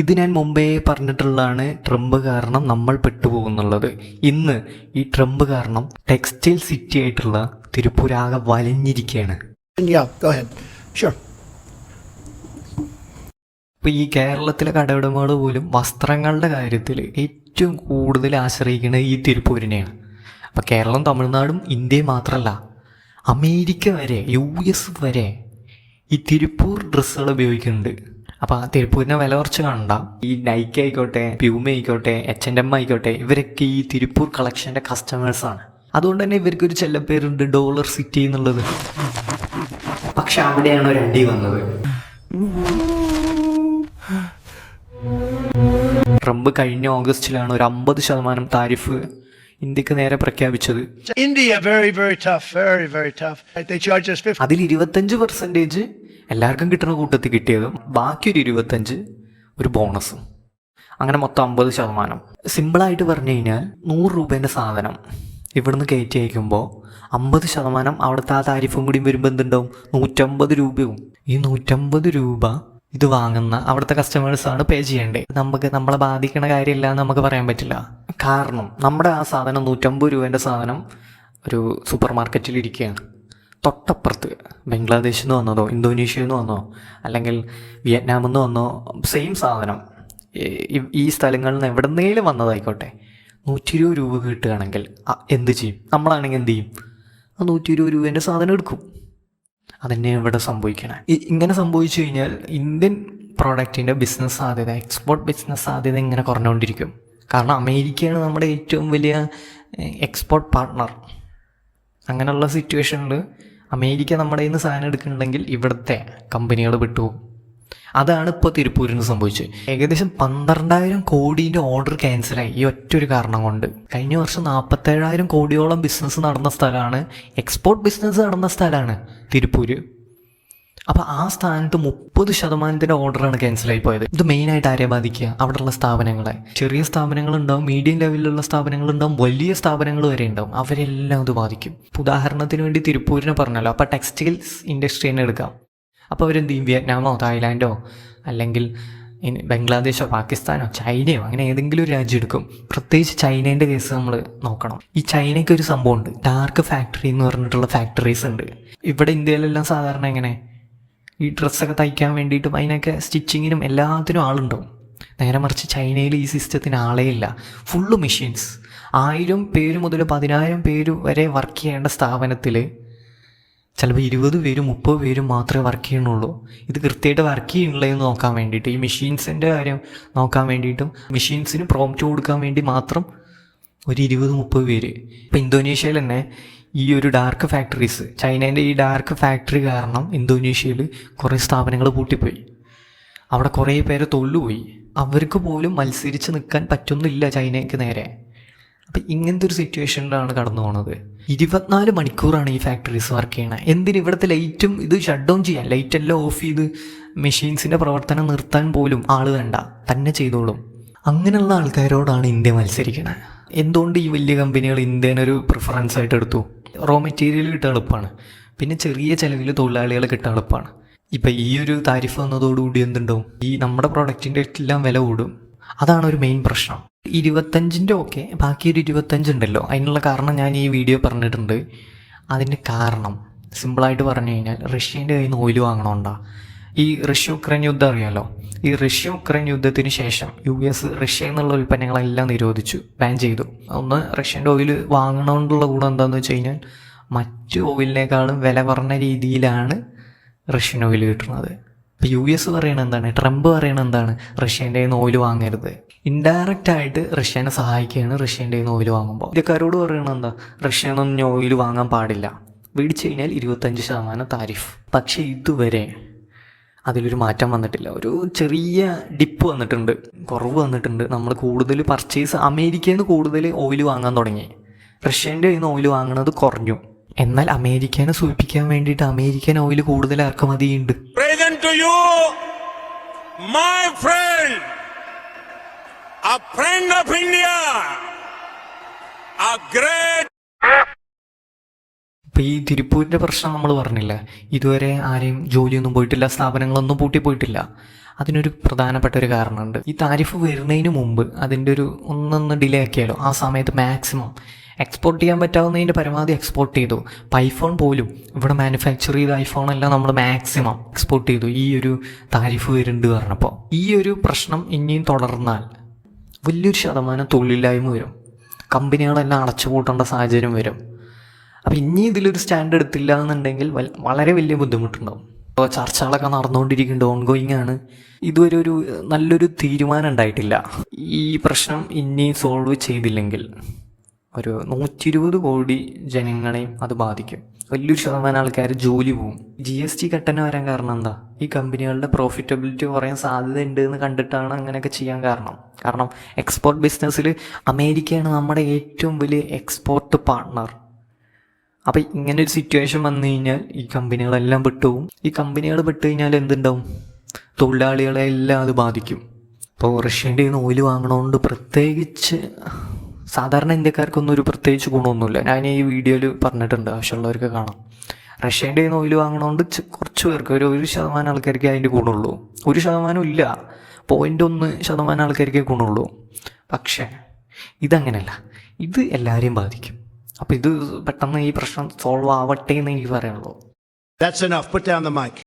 ഇത് ഞാൻ മുമ്പേ പറഞ്ഞിട്ടുള്ളതാണ് ട്രംപ് കാരണം നമ്മൾ പെട്ടുപോകുന്നുള്ളത്. ഇന്ന് ഈ ട്രംപ് കാരണം ടെക്സ്റ്റൈൽ സിറ്റി ആയിട്ടുള്ള തിരുപ്പൂരാകെ വലഞ്ഞിരിക്കുകയാണ്. ഇപ്പോൾ ഈ കേരളത്തിലെ കടയുടമകൾ പോലും വസ്ത്രങ്ങളുടെ കാര്യത്തിൽ ഏറ്റവും കൂടുതൽ ആശ്രയിക്കുന്നത് ഈ തിരുപ്പൂരിനെയാണ്. അപ്പോൾ കേരളം തമിഴ്നാടും ഇന്ത്യയും മാത്രമല്ല അമേരിക്ക വരെ യു എസ് വരെ ഈ തിരുപ്പൂർ ഡ്രസ്സുകൾ ഉപയോഗിക്കുന്നുണ്ട്. അപ്പോൾ തിരുപ്പൂരിനെ വില കുറച്ച് കണ്ട ഈ നൈക്ക് ആയിക്കോട്ടെ പ്യൂമ ആയിക്കോട്ടെ എച്ച് എൻ എം ആയിക്കോട്ടെ ഇവരൊക്കെ ഈ തിരുപ്പൂർ കളക്ഷന്റെ കസ്റ്റമേഴ്സ് ആണ്. അതുകൊണ്ട് തന്നെ ഇവർക്കൊരു ചെല്ലപ്പേരുണ്ട് ഡോളർ സിറ്റി എന്നുള്ളത്. പക്ഷെ അവിടെയാണ് ഒരു അടി വന്നത്. ട്രംപ് കഴിഞ്ഞ ഓഗസ്റ്റിലാണ് ഒരു അമ്പത് ശതമാനം താരിഫ് ഇന്ത്യയ്ക്ക് നേരെ പ്രഖ്യാപിച്ചത്. India very very tough very very tough they charge us 50. അതിൽ ഇരുപത്തഞ്ച് പെർസെന്റേജ് എല്ലാവർക്കും കിട്ടുന്ന കൂട്ടത്തിൽ കിട്ടിയതും ബാക്കി ഒരു ഇരുപത്തഞ്ച് ഒരു ബോണസും അങ്ങനെ മൊത്തം അമ്പത് ശതമാനം. സിമ്പിളായിട്ട് പറഞ്ഞു കഴിഞ്ഞാൽ നൂറ് രൂപേന്റെ സാധനം ഇവിടുന്ന് കയറ്റി അയക്കുമ്പോൾ അമ്പത് ശതമാനം അവിടുത്തെ ആ താരിഫും കൂടി വരുമ്പോൾ എന്തുണ്ടാവും? നൂറ്റമ്പത് രൂപയും. ഈ നൂറ്റമ്പത് രൂപ ഇത് വാങ്ങുന്ന അവിടുത്തെ കസ്റ്റമേഴ്സാണ് പേ ചെയ്യേണ്ടത് നമുക്ക് നമ്മളെ ബാധിക്കുന്ന കാര്യമില്ല എന്ന് നമുക്ക് പറയാൻ പറ്റില്ല. കാരണം നമ്മുടെ ആ സാധനം നൂറ്റമ്പത് രൂപേന്റെ സാധനം ഒരു സൂപ്പർ മാർക്കറ്റിൽ ഇരിക്കുകയാണ്. തൊട്ടപ്പുറത്ത് ബംഗ്ലാദേശിൽ നിന്ന് വന്നതോ ഇന്തോനേഷ്യയിൽ നിന്ന് വന്നോ അല്ലെങ്കിൽ വിയറ്റ്നാമിൽ നിന്ന് വന്നോ സെയിം സാധനം. ഈ- സ്ഥലങ്ങളിൽ നിന്ന് എവിടെന്നേലും വന്നതായിക്കോട്ടെ. നൂറ്റി ഇരുപത് രൂപ കിട്ടുകയാണെങ്കിൽ എന്ത് ചെയ്യും? നമ്മളാണെങ്കിൽ എന്ത് ചെയ്യും? ആ നൂറ്റി ഇരുപത് രൂപേന്റെ സാധനം എടുക്കും. അതന്നെ ഇവിടെ സംഭവിക്കണം. ഇങ്ങനെ സംഭവിച്ചു കഴിഞ്ഞാൽ ഇന്ത്യൻ പ്രോഡക്റ്റിന്റെ ബിസിനസ് സാധ്യത എക്സ്പോർട്ട് ബിസിനസ് സാധ്യത ഇങ്ങനെ കുറഞ്ഞുകൊണ്ടിരിക്കും. കാരണം അമേരിക്കയാണ് നമ്മുടെ ഏറ്റവും വലിയ എക്സ്പോർട്ട് പാർട്ട്ണർ അങ്ങനെയുള്ള സിറ്റുവേഷനിൽ അമേരിക്ക നമ്മുടെ കയ്യിൽ നിന്ന് സാധനം എടുക്കുന്നുണ്ടെങ്കിൽ ഇവിടുത്തെ കമ്പനികൾ വിട്ടുപോകും. അതാണ് ഇപ്പോൾ തിരുപ്പൂരിന് സംഭവിച്ചത്. ഏകദേശം പന്ത്രണ്ടായിരം കോടീന്റെ ഓർഡർ ക്യാൻസലായി ഈ ഒറ്റൊരു കാരണം കൊണ്ട്. കഴിഞ്ഞ വർഷം നാൽപ്പത്തേഴായിരം കോടിയോളം ബിസിനസ് നടന്ന സ്ഥലമാണ് എക്സ്പോർട്ട് ബിസിനസ് നടന്ന സ്ഥലമാണ് തിരുപ്പൂര്. അപ്പോൾ ആ സ്ഥാനത്ത് മുപ്പത് ശതമാനത്തിന്റെ ഓർഡറാണ് ക്യാൻസലായി പോയത്. ഇത് മെയിനായിട്ട് ആരെ ബാധിക്കുക? അവിടെയുള്ള സ്ഥാപനങ്ങളെ. ചെറിയ സ്ഥാപനങ്ങളുണ്ടാവും മീഡിയം ലെവലിലുള്ള സ്ഥാപനങ്ങളുണ്ടാവും വലിയ സ്ഥാപനങ്ങൾ വരെ ഉണ്ടാവും. അവരെല്ലാം ഇത് ബാധിക്കും. ഉദാഹരണത്തിന് വേണ്ടി തിരുപ്പൂരിനെ പറഞ്ഞല്ലോ. അപ്പോൾ ടെക്സ്റ്റൈൽസ് ഇൻഡസ്ട്രി തന്നെ എടുക്കാം. അപ്പോൾ അവരെന്ത് ചെയ്യും? വിയറ്റ്നാമോ തായ്ലാൻഡോ അല്ലെങ്കിൽ ബംഗ്ലാദേശോ പാകിസ്ഥാനോ ചൈനയോ അങ്ങനെ ഏതെങ്കിലും ഒരു രാജ്യം എടുക്കും. പ്രത്യേകിച്ച് ചൈനേന്റെ കേസ് നമ്മൾ നോക്കണം. ഈ ചൈനയ്ക്ക് ഒരു സംഭവമുണ്ട്. ഡാർക്ക് ഫാക്ടറി എന്ന് പറഞ്ഞിട്ടുള്ള ഫാക്ടറീസ് ഉണ്ട്. ഇവിടെ ഇന്ത്യയിലെല്ലാം സാധാരണ എങ്ങനെ? ഈ ഡ്രസ്സൊക്കെ തയ്ക്കാൻ വേണ്ടിയിട്ടും അതിനൊക്കെ സ്റ്റിച്ചിങ്ങിനും എല്ലാത്തിനും ആളുണ്ടാവും. നേരെ മറിച്ച് ചൈനയിൽ ഈ സിസ്റ്റത്തിന് ആളേ ഇല്ല. Full machines. ആയിരം പേര് മുതൽ പതിനായിരം പേര് വരെ വർക്ക് ചെയ്യേണ്ട സ്ഥാപനത്തിൽ ചിലപ്പോൾ ഇരുപത് പേരും മുപ്പത് പേരും മാത്രമേ വർക്ക് ചെയ്യണുള്ളൂ ഇത് കൃത്യമായിട്ട് വർക്ക് ചെയ്യണില്ലെന്ന് നോക്കാൻ വേണ്ടിയിട്ട്. ഈ മെഷീൻസിന്റെ കാര്യം നോക്കാൻ വേണ്ടിയിട്ടും മെഷീൻസിന് പ്രോംപ്റ്റ് കൊടുക്കാൻ വേണ്ടി മാത്രം ഒരു ഇരുപത് മുപ്പത് പേര്. ഇപ്പോൾ ഇന്തോനേഷ്യയിൽ തന്നെ ഈ ഒരു ഡാർക്ക് ഫാക്ടറീസ് ചൈനേന്റെ ഈ ഡാർക്ക് ഫാക്ടറി കാരണം ഇന്തോനേഷ്യയിൽ കുറേ സ്ഥാപനങ്ങൾ പൂട്ടിപ്പോയി. അവിടെ കുറേ പേരെ തൊല്ലുപോയി അവർക്ക് പോലും മത്സരിച്ച് നിൽക്കാൻ പറ്റുന്നില്ല ചൈനയ്ക്ക് നേരെ. അപ്പം ഇങ്ങനത്തെ ഒരു സിറ്റുവേഷനിലാണ് കടന്നു പോണത്. ഇരുപത്തിനാല് മണിക്കൂറാണ് ഈ ഫാക്ടറീസ് വർക്ക് ചെയ്യണത് എന്തിന് ഇവിടുത്തെ ലൈറ്റും ഇത് ഷട്ട് ഡൗൺ ചെയ്യാം ലൈറ്റെല്ലാം ഓഫ് ചെയ്ത് മെഷീൻസിന്റെ പ്രവർത്തനം നിർത്താൻ പോലും ആൾ വേണ്ട. തന്നെ ചെയ്തോളും. അങ്ങനെയുള്ള ആൾക്കാരോടാണ് ഇന്ത്യ മത്സരിക്കണത് എന്തുകൊണ്ട് ഈ വലിയ കമ്പനികൾ ഇന്ത്യനൊരു പ്രിഫറൻസ് ആയിട്ട് എടുത്തു? റോ മെറ്റീരിയൽ കിട്ടാൻ എളുപ്പമാണ് പിന്നെ ചെറിയ ചിലവിൽ തൊഴിലാളികളെ കിട്ടാൻ എളുപ്പമാണ് ഇപ്പം ഈ ഒരു താരിഫ് വന്നതോടുകൂടി എന്തുണ്ടാവും? ഈ നമ്മുടെ പ്രൊഡക്റ്റിന്റെ എല്ലാം വില കൂടും. അതാണ് ഒരു മെയിൻ പ്രശ്നം. ഇരുപത്തഞ്ചിന്റെ ഓക്കെ. ബാക്കി ഒരു ഇരുപത്തഞ്ച് ഉണ്ടല്ലോ അതിനുള്ള കാരണം ഞാൻ ഈ വീഡിയോ പറഞ്ഞിട്ടുണ്ട്. അതിന്റെ കാരണം സിമ്പിളായിട്ട് പറഞ്ഞു കഴിഞ്ഞാൽ റഷ്യന്റെ കയ്യിൽ നിന്ന് ഓയിൽ വാങ്ങണോണ്ടാ. ഈ റഷ്യ ഉക്രൈൻ യുദ്ധം അറിയാലോ. ഈ റഷ്യ ഉക്രൈൻ യുദ്ധത്തിന് ശേഷം യു എസ് റഷ്യയിൽ നിന്നുള്ള ഉൽപ്പന്നങ്ങളെല്ലാം നിരോധിച്ചു ബാൻ ചെയ്തു. ഒന്ന് റഷ്യന്റെ ഓയിൽ വാങ്ങണോണ്ടുള്ള കൂടെ എന്താണെന്ന് വെച്ച് കഴിഞ്ഞാൽ മറ്റു ഓയിലിനേക്കാളും വില കുറഞ്ഞ രീതിയിലാണ് റഷ്യൻ ഓയിൽ കിട്ടുന്നത്. ഇപ്പോൾ യു എസ് പറയണത് എന്താണ്? ട്രംപ് പറയണത് എന്താണ്? റഷ്യേന്റെ കയ്യിൽ നിന്ന് ഓയിൽ വാങ്ങരുത്. ഇൻഡയറക്റ്റ് ആയിട്ട് റഷ്യനെ സഹായിക്കുകയാണ് റഷ്യേന്റെ കയ്യിൽ നിന്ന് ഓയിൽ വാങ്ങുമ്പോൾ ഇന്ത്യക്കാരോട് പറയണത് എന്താ? റഷ്യനൊന്നും നിന്ന് ഓയിൽ വാങ്ങാൻ പാടില്ല. മേടിച്ചു കഴിഞ്ഞാൽ ഇരുപത്തഞ്ച് ശതമാനം താരിഫ്. പക്ഷേ ഇതുവരെ അതിലൊരു മാറ്റം വന്നിട്ടില്ല. ഒരു ചെറിയ ഡിപ്പ് വന്നിട്ടുണ്ട്. കുറവ് വന്നിട്ടുണ്ട്. നമ്മൾ കൂടുതൽ പർച്ചേസ് അമേരിക്കയിൽ നിന്ന് കൂടുതൽ ഓയിൽ വാങ്ങാൻ തുടങ്ങി. റഷ്യന്റെ കയ്യിൽ നിന്ന് ഓയിൽ വാങ്ങുന്നത് കുറഞ്ഞു. എന്നാൽ അമേരിക്കനെ സൂചിപ്പിക്കാൻ വേണ്ടിയിട്ട് അമേരിക്കൻ ഓയിൽ കൂടുതൽ ഇറക്കുമതിയുണ്ട് to you my friend, a friend of India, a great ഈ തിരുപ്പൂരിന്റെ പ്രശ്നം നമ്മൾ പറഞ്ഞില്ല? ഇതുവരെ ആരെയും ജോലിയൊന്നും പോയിട്ടില്ല സ്ഥാപനങ്ങളൊന്നും പൂട്ടി പോയിട്ടില്ല അതിനൊരു പ്രധാനപ്പെട്ട ഒരു കാരണമുണ്ട്. ഈ താരിഫ് വരുന്നതിന് മുമ്പ് അതിന്റെ ഒരു ഒന്നൊന്ന് ഡിലേ ആക്കിയാലോ? ആ സമയത്ത് മാക്സിമം എക്സ്പോർട്ട് ചെയ്യാൻ പറ്റാവുന്നതിന്റെ പരമാവധി എക്സ്പോർട്ട് ചെയ്തു. ഐഫോൺ പോലും ഇവിടെ മാനുഫാക്ചർ ചെയ്ത ഐഫോൺ എല്ലാം നമ്മൾ മാക്സിമം എക്സ്പോർട്ട് ചെയ്തു. ഈ ഒരു താരിഫ് വരുന്നുണ്ട് പറഞ്ഞപ്പോൾ ഈ ഒരു പ്രശ്നം ഇനിയും തുടർന്നാൽ വലിയൊരു ശതമാനം തൊഴിലില്ലായ്മ വരും. കമ്പനികളെല്ലാം അടച്ചുപൂട്ടേണ്ട സാഹചര്യം വരും. അപ്പോൾ ഇനി ഇതിലൊരു സ്റ്റാൻഡ് എടുത്തില്ല എന്നുണ്ടെങ്കിൽ വളരെ വലിയ ബുദ്ധിമുട്ടുണ്ടാവും. ഇപ്പോൾ ചർച്ചകളൊക്കെ നടന്നുകൊണ്ടിരിക്കുന്നുണ്ട് ഓൺഗോയിങ് ആണ്. ഇതുവരെ ഒരു നല്ലൊരു തീരുമാനം ഉണ്ടായിട്ടില്ല. ഈ പ്രശ്നം ഇനി സോൾവ് ചെയ്തില്ലെങ്കിൽ ഒരു നൂറ്റി ഇരുപത് കോടി ജനങ്ങളെയും അത് ബാധിക്കും. വലിയൊരു ശതമാനം ആൾക്കാർ ജോലി പോകും ജി എസ് ടി കട്ടന് വരാൻ കാരണം എന്താ? ഈ കമ്പനികളുടെ പ്രോഫിറ്റബിലിറ്റി കുറയാൻ സാധ്യത ഉണ്ട് എന്ന് കണ്ടിട്ടാണ് അങ്ങനെയൊക്കെ ചെയ്യാൻ കാരണം. കാരണം എക്സ്പോർട്ട് ബിസിനസ്സിൽ അമേരിക്കയാണ് നമ്മുടെ ഏറ്റവും വലിയ എക്സ്പോർട്ട് പാർട്ട്ണർ അപ്പം ഇങ്ങനെ ഒരു സിറ്റുവേഷൻ വന്നു കഴിഞ്ഞാൽ ഈ കമ്പനികളെല്ലാം വിട്ടുപോകും ഈ കമ്പനികൾ വിട്ട് കഴിഞ്ഞാൽ എന്തുണ്ടാവും? തൊഴിലാളികളെ എല്ലാം അത് ബാധിക്കും. ഇപ്പോൾ റഷ്യന്റെ നിന്ന് ഓയിൽ വാങ്ങണോണ്ട് പ്രത്യേകിച്ച് സാധാരണ ഇന്ത്യക്കാർക്കൊന്നും ഒരു പ്രത്യേകിച്ച് ഗുണമൊന്നുമില്ല. ഞാൻ ഈ വീഡിയോയിൽ പറഞ്ഞിട്ടുണ്ട് ആവശ്യമുള്ളവർക്ക് കാണാം. റഷ്യന്റെ നിന്ന് ഓയിൽ വാങ്ങണോണ്ട് കുറച്ച് പേർക്ക് ഒരു ഒരു ശതമാനം ആൾക്കാർക്ക് അതിന്റെ ഗുണമുള്ളൂ. ഒരു ശതമാനം ഇല്ല. പോയിന്റ് ഒന്ന് ശതമാനം ആൾക്കാർക്കേ ഗുണമുള്ളൂ. പക്ഷേ ഇതങ്ങനെയല്ല ഇത് എല്ലാവരെയും ബാധിക്കും. അപ്പോൾ ഇത് പെട്ടെന്ന് ഈ പ്രശ്നം സോൾവ് ആവട്ടെ എന്ന് എനിക്ക് പറയാനുള്ളൂ. That's enough. Put down the mic.